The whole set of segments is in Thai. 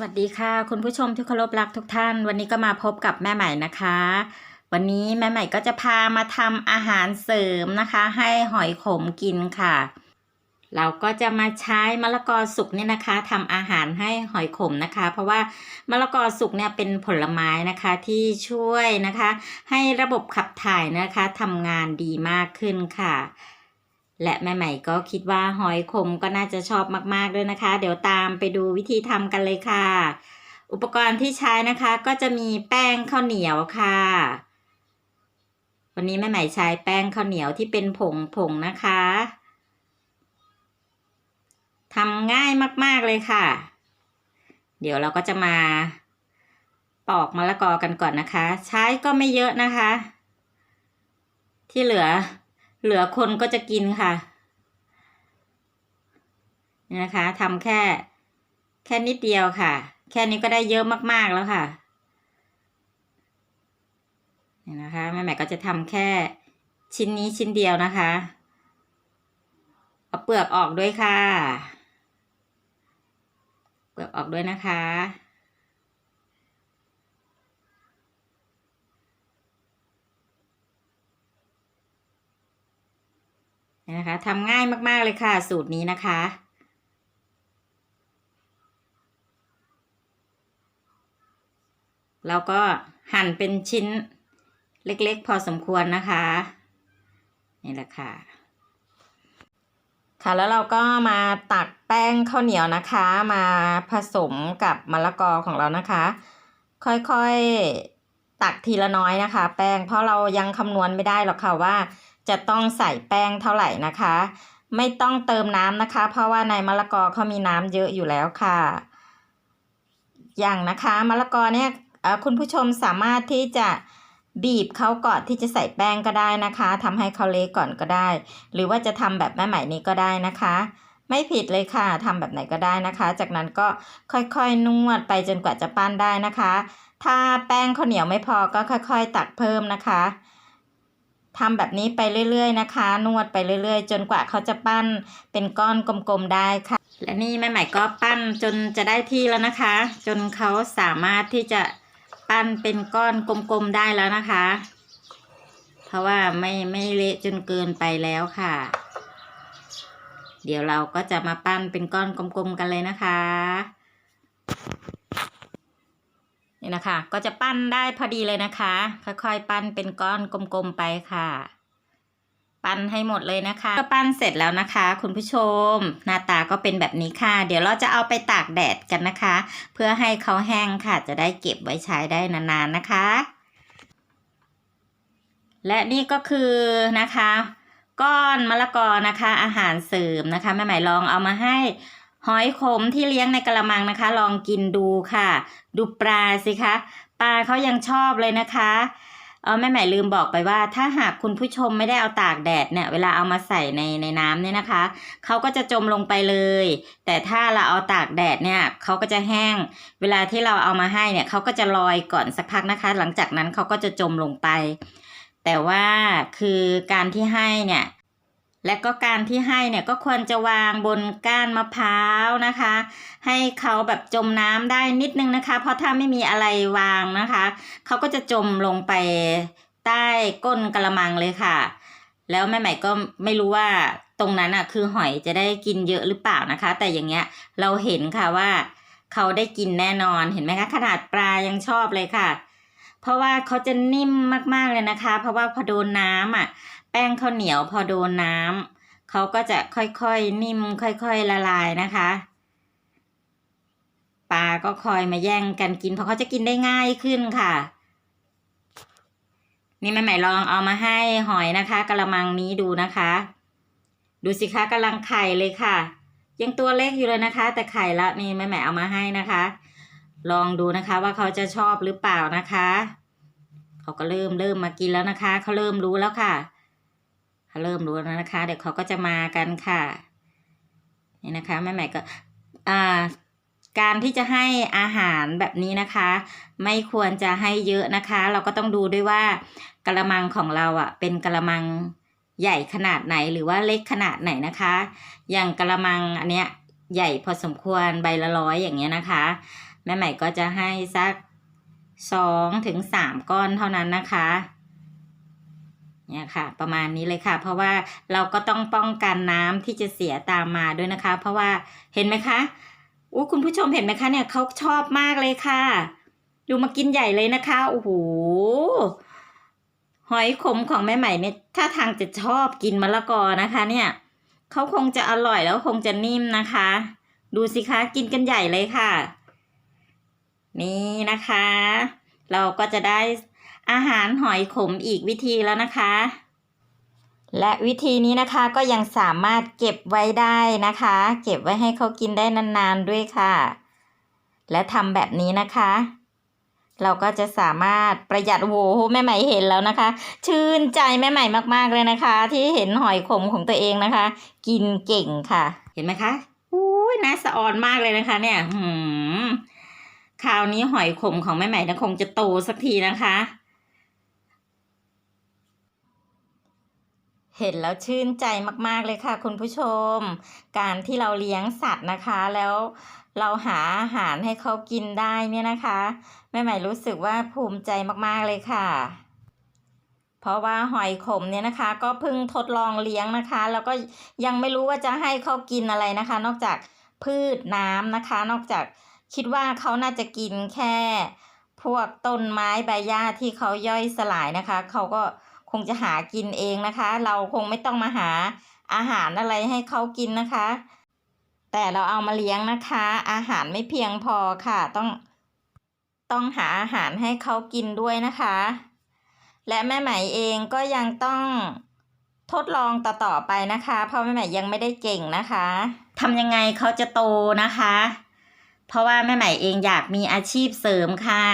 วัสดีค่ะ คุณผู้ชมที่เคารพรักทุกท่าน วันนี้ก็มาพบกับแม่ใหม่นะคะ วันนี้แม่ใหม่ก็จะพามาทำอาหารเสริมนะคะ ให้หอยขมกินค่ะ เราก็จะมาใช้มะละกอสุกเนี่ยนะคะทำอาหารให้หอยขมนะคะ เพราะว่ามะละกอสุกเนี่ยเป็นผลไม้นะคะที่ช่วยนะคะ ให้ระบบขับถ่ายนะคะทำงานดีมากขึ้นค่ะ และแม่ใหม่ก็คิดว่าหอยขมก็น่าจะชอบมากๆด้วยนะคะ เดี๋ยวตามไปดูวิธีทำกันเลยค่ะ อุปกรณ์ที่ใช้นะคะก็จะมีแป้งข้าวเหนียวค่ะ วันนี้แม่ใหม่ใช้แป้งข้าวเหนียวที่เป็นผงผงๆนะคะทำง่ายมากๆเลยค่ะ เดี๋ยวเราก็จะมาปอกมะละกอกันก่อนนะคะ ใช้ก็ไม่เยอะนะคะ ที่เหลือ เหลือคนก็จะกินค่ะนี่นะคะทำแค่ แค่นิดเดียวค่ะ แค่นี้ก็ได้เยอะมากๆแล้วค่ะนี่นะคะแม่ใหม่ก็จะทำแค่ชิ้นนี้ชิ้นเดียวนะคะเอาเปลือกออกด้วยค่ะ เปลือกออกด้วยนะคะ นะคะทำง่ายมากๆเลยค่ะ สูตรนี้นะคะแล้วก็หั่นเป็นชิ้นเล็กๆ พอสมควรนะคะ นี่แหละค่ะ ค่ะแล้วเราก็มาตักแป้งข้าวเหนียวนะคะ มาผสมกับมะละกอของเรานะคะ ค่อยๆตักทีละน้อยนะคะ แป้งเพราะเรายังคำนวณไม่ได้หรอกค่ะว่า จะต้องใส่แป้งเท่าไหร่นะคะ ไม่ต้องเติมน้ำนะคะ เพราะว่าในมะละกอเขามีน้ำเยอะอยู่แล้วค่ะ อย่างนะคะมะละกอเนี่ยคุณผู้ชมสามารถที่จะบีบเขาก่อนที่จะใส่แป้งก็ได้นะคะทำให้เขาเละก่อนก็ได้ หรือว่าจะทำแบบแม่ใหม่นี้ก็ได้นะคะ ไม่ผิดเลยค่ะทำแบบไหนก็ได้นะคะ จากนั้นก็ค่อยๆนวดไปจนกว่าจะปั้นได้นะคะ ถ้าแป้งข้าวเหนียวไม่พอก็ค่อย ๆ ตักเพิ่มนะคะ ทำแบบนี้ไปเรื่อยๆนะคะ นวดไปเรื่อยๆ จนกว่าเขาจะปั้นเป็นก้อนกลมๆได้ค่ะ และนี่แม่ใหม่ก็ปั้นจนจะได้ที่แล้วนะคะ จนเขาสามารถที่จะปั้นเป็นก้อนกลมๆได้แล้วนะคะ เพราะว่าไม่ไม่เละจนเกินไปแล้วค่ะ เดี๋ยวเราก็จะมาปั้นเป็นก้อนกลมๆกันเลยนะคะ นี่นะคะ ก็จะปั้นได้พอดีเลยนะคะ ค่อยๆปั้นเป็นก้อนกลมๆไปค่ะ ปั้นให้หมดเลยนะคะ ก็ปั้นเสร็จแล้วนะคะ คุณผู้ชม หน้าตาก็เป็นแบบนี้ค่ะ เดี๋ยวเราจะเอาไปตากแดดกันนะคะ เพื่อให้เขาแห้งค่ะ จะได้เก็บไว้ใช้ได้นานๆนะคะ และนี่ก็คือนะคะ ก้อนมะละกอนะคะ อาหารเสริมนะคะแม่ใหม่ลองเอามาให้ หอยขมที่เลี้ยงในกระมังนะคะ ลองกินดูค่ะ ดูปลาสิคะปลาเขายังชอบเลยนะคะเออแม่ใหม่ลืมบอกไปว่า ถ้าหากคุณผู้ชมไม่ได้เอาตากแดดเนี่ยเวลาเอามาใส่ในในน้ำเนี่ยนะคะเขาก็จะจมลงไปเลย แต่ถ้าเราเอาตากแดดเนี่ยเขาก็จะแห้ง เวลาที่เราเอามาให้เนี่ยเขาก็จะลอยก่อนสักพักนะคะ หลังจากนั้นเขาก็จะจมลงไป แต่ว่าคือการที่ให้เนี่ย และก็การที่ให้เนี่ยก็ควรจะวางบนก้านมะพร้าวนะคะ ให้เขาแบบจมน้ำได้นิดนึงนะคะ เพราะถ้าไม่มีอะไรวางนะคะ เขาก็จะจมลงไปใต้ก้นกระมังเลยค่ะ แล้วแม่ใหม่ก็ไม่รู้ว่าตรงนั้นอะคือหอยจะได้กินเยอะหรือเปล่านะคะ แต่อย่างเงี้ยเราเห็นค่ะว่าเขาได้กินแน่นอนเห็นไหมคะขนาดปลายังชอบเลยค่ะ เพราะว่าเขาจะนิ่มมากๆเลยนะคะ เพราะว่าพอโดนน้ำอะ แป้งข้าวเหนียวพอโดนน้ำเขาก็จะค่อยๆนิ่มค่อยๆละลายนะคะปลาก็คอยมาแย่งกันกิน เพราะเขาจะกินได้ง่ายขึ้นค่ะ นี่แม่ใหม่ลองเอามาให้หอยนะคะกระมังนี้ดูนะคะ ดูสิคะกำลังไข่เลยค่ะ ยังตัวเล็กอยู่เลยนะคะ แต่ไข่ละนี่แม่ใหม่เอามาให้นะคะ ลองดูนะคะว่าเขาจะชอบหรือเปล่านะคะ เขาก็เริ่มเริ่มมากินแล้วนะคะ เขาเริ่มรู้แล้วค่ะ เริ่มรู้แล้วนะคะ เดี๋ยวเขาก็จะมากันค่ะนี่นะคะแม่ใหม่ก็อ่าการที่จะให้อาหารแบบนี้นะคะ ไม่ควรจะให้เยอะนะคะ เราก็ต้องดูด้วยว่ากระมังของเราอะ เป็นกระมังใหญ่ขนาดไหนหรือว่าเล็กขนาดไหนนะคะ อย่างกระมังอันเนี้ยใหญ่พอสมควรใบละร้อยอย่างเงี้ยนะคะ แม่ใหม่ก็จะให้สักสองถึงสามก้อนเท่านั้นนะคะ เนี่ยค่ะ ประมาณนี้เลยค่ะ เพราะว่าเราก็ต้องป้องกันน้ำที่จะเสียตามมาด้วยนะคะ เพราะว่าเห็นไหมคะอู้คุณผู้ชมเห็นไหมคะเนี่ยเขาชอบมากเลยค่ะ ดูมากินใหญ่เลยนะคะโอ้โหหอยขมของแม่ใหม่เนี่ยถ้าทางจะชอบกินมะละกอนะคะ เนี่ยเขาคงจะอร่อยแล้วคงจะนิ่มนะคะ ดูสิคะกินกันใหญ่เลยค่ะ นี่นะคะ เราก็จะได้ อาหารหอยขมอีกวิธีแล้วนะคะ และวิธีนี้นะคะก็ยังสามารถเก็บไว้ได้นะคะ เก็บไว้ให้เขากินได้นานๆด้วยค่ะ และทำแบบนี้นะคะ เราก็จะสามารถประหยัดโหแม่ใหม่เห็นแล้วนะคะ ชื่นใจแม่ใหม่มากๆเลยนะคะ ที่เห็นหอยขมของตัวเองนะคะ กินเก่งค่ะ เห็นไหมคะอุ้ยน่าสะออนมากเลยนะคะ เนี่ยหืมคราวนี้หอยขมของแม่ใหม่นะคงจะโตสักทีนะคะ เห็นแล้วชื่นใจมากๆเลยค่ะ คุณผู้ชม การที่เราเลี้ยงสัตว์นะคะ แล้วเราหาอาหารให้เขากินได้เนี่ยนะคะแม่ใหม่รู้สึกว่าภูมิใจมากๆเลยค่ะ เพราะว่าหอยขมเนี่ยนะคะ ก็เพิ่งทดลองเลี้ยงนะคะ แล้วก็ยังไม่รู้ว่าจะให้เขากินอะไรนะคะ นอกจากพืชน้ำนะคะ นอกจากคิดว่าเขาน่าจะกินแค่ พวกต้นไม้ใบหญ้าที่เขาย่อยสลายนะคะ เขาก็ คงจะหากินเองนะคะ เราคงไม่ต้องมาหาอาหารอะไรให้เขากินนะคะ แต่เราเอามาเลี้ยงนะคะ อาหารไม่เพียงพอค่ะ ต้อง ต้องหาอาหารให้เขากินด้วยนะคะ และแม่ไหมเองก็ยังต้องทดลองต่อๆไปนะคะ เพราะแม่ไหมยังไม่ได้เก่งนะคะทำยังไงเขาจะโตนะคะ เพราะว่าแม่ใหม่เองอยากมีอาชีพเสริมค่ะ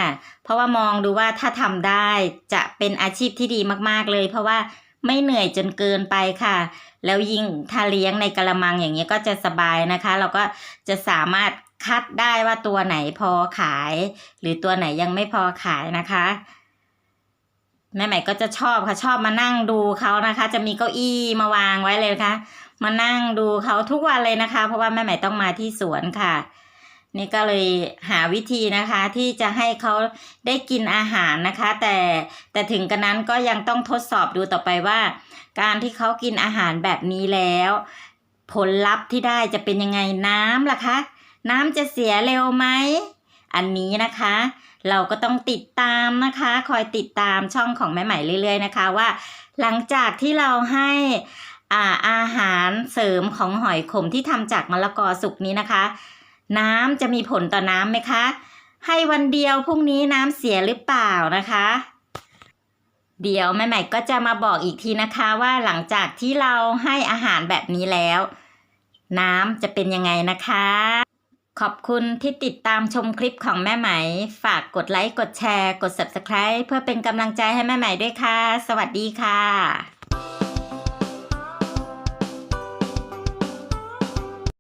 เพราะว่ามองดูว่าถ้าทำได้จะเป็นอาชีพที่ดีมากๆเลย เพราะว่าไม่เหนื่อยจนเกินไปค่ะ แล้วยิ่งถ้าเลี้ยงในกระมังอย่างเงี้ก็จะสบายนะคะ เราก็จะสามารถคัดได้ว่าตัวไหนพอขาย หรือตัวไหนยังไม่พอขายนะคะแม่ใหม่ก็จะชอบค่ะชอบมานั่งดูเขานะคะ จะมีเก้าอี้มาวางไว้เลยนะคะมานั่งดูเขาทุกวันเลยนะคะ เพราะว่าแม่ใหม่ต้องมาที่สวนค่ะ นี่ก็เลยหาวิธีนะคะที่จะให้เขาได้กินอาหารนะคะ แต่แต่ถึงกระนั้นก็ยังต้องทดสอบดูต่อไปว่า การที่เขากินอาหารแบบนี้แล้ว ผลลัพธ์ที่ได้จะเป็นยังไงน้ำล่ะคะ น้ำจะเสียเร็วไหมอันนี้นะคะ เราก็ต้องติดตามนะคะ คอยติดตามช่องของแม่ใหม่เรื่อย ๆ นะคะว่า หลังจากที่เราให้อาอาหารเสริมของหอยขมที่ทำจากมะละกอสุกนี้นะคะ น้ำจะมีผลต่อน้ำไหมคะ ให้วันเดียวพรุ่งนี้น้ำเสียหรือเปล่านะคะ เดี๋ยวแม่ใหม่ก็จะมาบอกอีกทีนะคะว่าหลังจากที่เราให้อาหารแบบนี้แล้ว น้ำจะเป็นยังไงนะคะ ขอบคุณที่ติดตามชมคลิปของแม่ไหม ฝากกดไลค์ กดแชร์ กด subscribe เพื่อเป็นกำลังใจให้แม่ไหมด้วยค่ะ สวัสดีค่ะ